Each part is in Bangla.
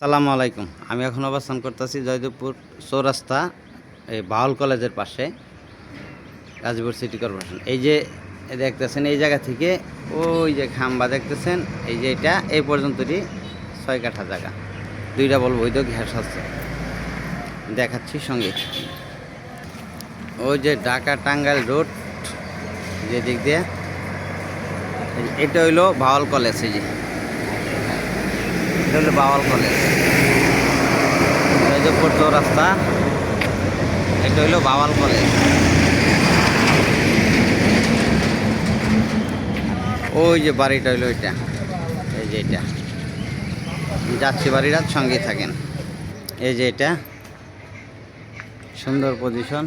সালামু আলাইকুম। আমি এখন অবস্থান করতেছি জয়দেবপুর চৌরাস্তা, এই বাউল কলেজের পাশে, গাজীপুর সিটি কর্পোরেশন। এই যে দেখতেছেন, এই জায়গা থেকে ওই যে খাম্বা দেখতেছেন, এই যে এটা, এই পর্যন্তই ছয় কাঠা জায়গা। দুইটা বলব, ওই তো আছে। দেখাচ্ছি সঙ্গে। ওই যে ঢাকা টাঙ্গাইল রোড, যে দিক দিয়ে এটা হইল বাউল কলেজ, এই যে। এটা হলো বাওয়াল কলেজ। জয়দেবপুর চৌরাস্তা এটা হলো বাওয়াল কলেজ। ওই যে বাড়িটা হইল এটা, এই যে এটা। যাচ্ছি বাড়িরা সঙ্গে থাকেন। এই যে এটা, সুন্দর position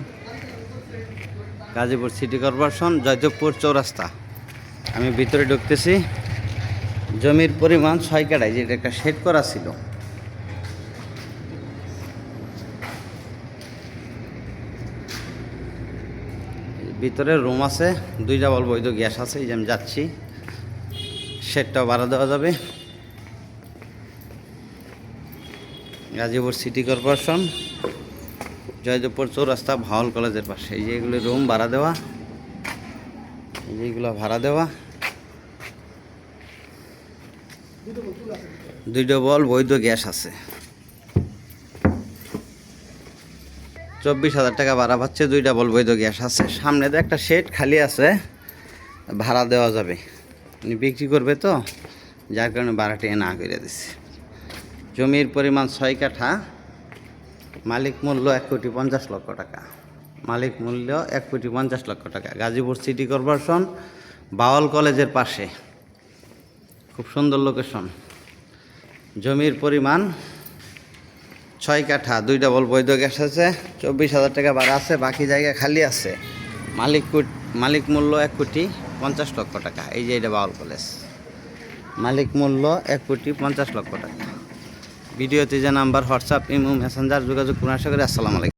Gazipur city corporation Joydebpur Chowrasta. আমি ভিতরে ঢুকতেছি। জমির পরিমাণ ছয় কাটায় যেটা একটা শেড করা ছিল। ভিতরে রুম আছে, দুইটা বল বৈধ গ্যাস আছে, এই যে আমি যাচ্ছি। শেডটাও বাড়া দেওয়া যাবে। গাজীপুর সিটি কর্পোরেশন জয়দেবপুর চৌরাস্তা, ভাওয়াল কলেজের পাশে। এই যে এগুলো রুম ভাড়া দেওয়া। এই যে এগুলো ভাড়া দেওয়া। দুইটা বল, বৈধ গ্যাস আছে। চব্বিশ হাজার টাকা ভাড়া পাচ্ছে, দুইটা বল, বৈধ গ্যাস আছে। সামনে তো একটা শেড খালি আছে, ভাড়া দেওয়া যাবে। উনি বিক্রি করবে তো, যার কারণে ভাড়াটি না করে দিছে। জমির পরিমাণ ছয় কাঠা, মালিক মূল্য এক কোটি পঞ্চাশ লক্ষ টাকা। মালিক মূল্য এক কোটি পঞ্চাশ লক্ষ টাকা। গাজীপুর সিটি কর্পোরেশন বাওয়াল কলেজের পাশে। খুব সুন্দর লোকেশন জমির পরিমাণ ছয় কাঠা দুই ডাবল বৈধ গ্যাস আছে, চব্বিশ হাজার টাকা ভাড়া আছে, বাকি জায়গা খালি আছে। মালিক মালিক মূল্য এক কোটি পঞ্চাশ লক্ষ টাকা, এই যে এটা বাউল কলেজ। মালিক মূল্য এক কোটি পঞ্চাশ লক্ষ টাকা। ভিডিওতে যে নাম্বার, হোয়াটসঅ্যাপ, ইমো, মেসেঞ্জার যোগাযোগ করুন, আশা করি আসসালামু আলাইকুম।